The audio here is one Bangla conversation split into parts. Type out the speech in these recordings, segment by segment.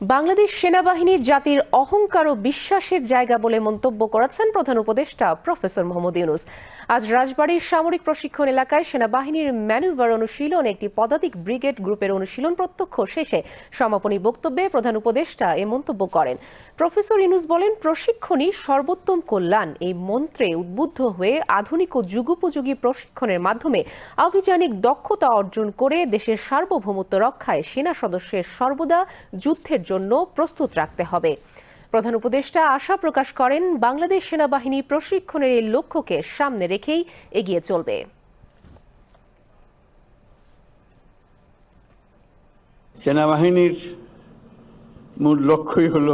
বাংলাদেশ সেনাবাহিনী জাতির অহংকার ও বিশ্বাসের জায়গা বলে মন্তব্য করেছেন প্রধান উপদেষ্টা প্রফেসর মোহাম্মদ ইউনুস। আজ রাজবাড়ীর সামরিক প্রশিক্ষণ এলাকায় সেনাবাহিনীর ম্যানুভার অনুশীলন, একটি পদাতিক ব্রিগেড গ্রুপের অনুশীলন প্রত্যক্ষ শেষে সমাপনী বক্তব্যে প্রধান উপদেষ্টা এ মন্তব্য করেন। প্রফেসর ইউনুস বলেন, প্রশিক্ষণই সর্বোত্তম কল্যাণ। এই মন্ত্রে উদ্বুদ্ধ হয়ে আধুনিক ও যুগোপযোগী প্রশিক্ষণের মাধ্যমে আভিযানিক দক্ষতা অর্জন করে দেশের সার্বভৌমত্ব রক্ষায় সেনা সদস্যের সর্বদা যুদ্ধের জন্য প্রস্তুত রাখতে হবে। প্রধান উপদেষ্টা আশা প্রকাশ করেন, বাংলাদেশ সেনাবাহিনী প্রশিক্ষণের এই লক্ষ্যকে সামনে রেখেই এগিয়ে চলবে। সেনাবাহিনীর মূল লক্ষ্যই হল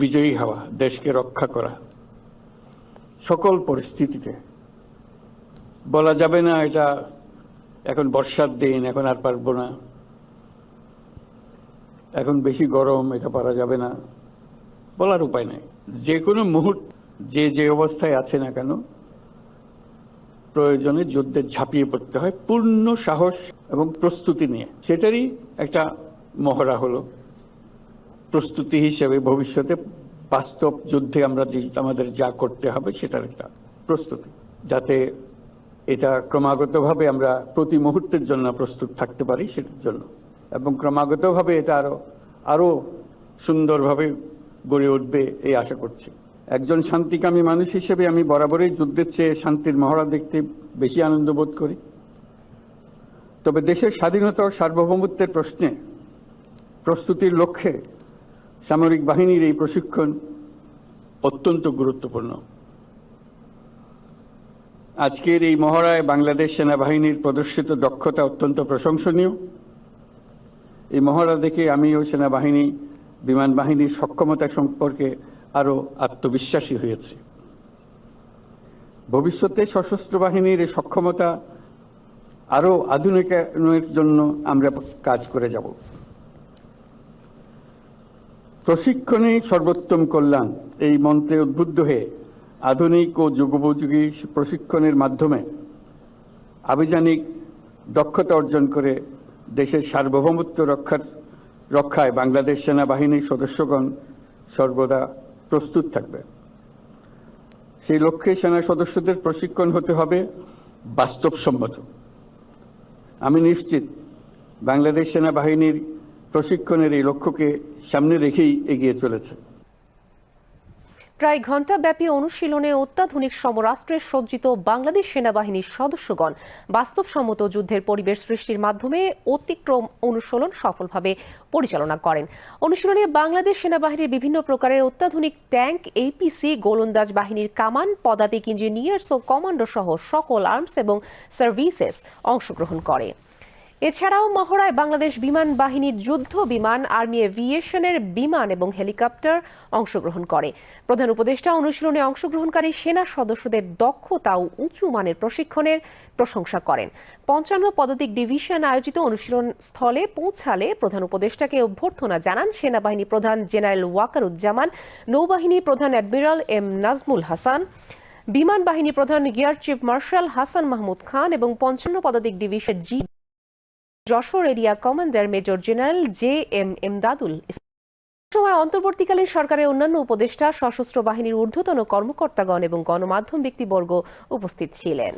বিজয়ী হওয়া, দেশকে রক্ষা করা। সকল পরিস্থিতিতে বলা যাবে না, এটা এখন বর্ষার দিন, এখন আর পারব না। এখন বেশি গরম, এটা পারা যাবে না, বলার উপায় নাই। যে কোনো মুহূর্ত, যে যে অবস্থায় আছে না কেন, প্রয়োজনে যুদ্ধে ঝাঁপিয়ে পড়তে হয় পূর্ণ সাহস এবং প্রস্তুতি নিয়ে। সেটারই একটা মহড়া হলো। প্রস্তুতি হিসেবে ভবিষ্যতে বাস্তব যুদ্ধে আমরা আমাদের যা করতে হবে সেটার একটা প্রস্তুতি, যাতে এটা ক্রমাগতভাবে আমরা প্রতি মুহূর্তের জন্য প্রস্তুত থাকতে পারি সেটার জন্য। এবং ক্রমাগতভাবে এটা আরও আরও সুন্দরভাবে গড়ে উঠবে এই আশা করছি। একজন শান্তিকামী মানুষ হিসেবে আমি বরাবরই যুদ্ধের চেয়ে শান্তির মহড়া দেখতে বেশি আনন্দ বোধ করি। তবে দেশের স্বাধীনতা ও সার্বভৌমত্বের প্রশ্নে প্রস্তুতির লক্ষ্যে সামরিক বাহিনীর এই প্রশিক্ষণ অত্যন্ত গুরুত্বপূর্ণ। আজকের এই মহড়ায় বাংলাদেশ সেনাবাহিনীর প্রদর্শিত দক্ষতা অত্যন্ত প্রশংসনীয়। এই মহড়া দেখে আমিও সেনাবাহিনী, বিমান বাহিনীর সক্ষমতা সম্পর্কে আরও আত্মবিশ্বাসী হয়েছে। ভবিষ্যতে সশস্ত্র বাহিনীর এই সক্ষমতা আরও আধুনিকায়নের জন্য আমরা কাজ করে যাব। প্রশিক্ষণে সর্বোত্তম কল্যাণ, এই মন্ত্রে উদ্বুদ্ধ হয়ে আধুনিক ও যুগোপযোগী প্রশিক্ষণের মাধ্যমে আভিযানিক দক্ষতা অর্জন করে দেশের সার্বভৌমত্ব রক্ষার, রক্ষায় বাংলাদেশ সেনাবাহিনীর সদস্যগণ সর্বদা প্রস্তুত থাকবে। সেই লক্ষ্যে সেনা সদস্যদের প্রশিক্ষণ হতে হবে বাস্তবসম্মত। আমি নিশ্চিত বাংলাদেশ সেনাবাহিনীর প্রশিক্ষণের এই লক্ষ্যকে সামনে রেখেই এগিয়ে চলেছে। প্রায় ঘণ্টাব্যাপী অনুশীলনে অত্যাধুনিক সমরাষ্ট্রে সজ্জিত বাংলাদেশ সেনাবাহিনীর সদস্যগণ বাস্তবসম্মত যুদ্ধের পরিবেশ সৃষ্টির মাধ্যমে অতিক্রম অনুশীলন সফলভাবে পরিচালনা করেন। অনুশীলনে বাংলাদেশ সেনাবাহিনীর বিভিন্ন প্রকারের অত্যাধুনিক ট্যাঙ্ক এপিসি গোলন্দাজ বাহিনীর কামান, পদাতিক ইঞ্জিনিয়ার্স ও কমান্ডো সহ সকল আর্মস এবং সার্ভিসেস অংশগ্রহণ করে। এছাড়াও মহড়ায় বাংলাদেশ বিমান বাহিনীর যুদ্ধ বিমান, আর্মি এভিয়েশনের বিমান এবং হেলিকপ্টার অংশগ্রহণ করে। প্রধান উপদেষ্টা অনুশীলনে অংশগ্রহণকারী সেনা সদস্যদের দক্ষতা ও উঁচু মানের প্রশিক্ষণের প্রশংসা করেন। পঞ্চান্ন পদাতিক ডিভিশন আয়োজিত অনুশীলন স্থলে পৌঁছালে প্রধান উপদেষ্টাকে অভ্যর্থনা জানান সেনাবাহিনী প্রধান জেনারেল ওয়াকারুজ্জামান, নৌবাহিনী প্রধান অ্যাডমিরাল এম নাজমুল হাসান, বিমান বাহিনী প্রধান air chief marshal Hasan Mahmud Khan এবং পঞ্চান্ন পদাতিক division G Jessore area commander major general J M Emdadul সময় অন্তর্বর্তীকালীন সরকারের অন্যান্য উপদেষ্টা, সশস্ত্র বাহিনীর ঊর্ধ্বতন কর্মকর্তাগণ এবং গণমাধ্যম ব্যক্তিবর্গ উপস্থিত ছিলেন।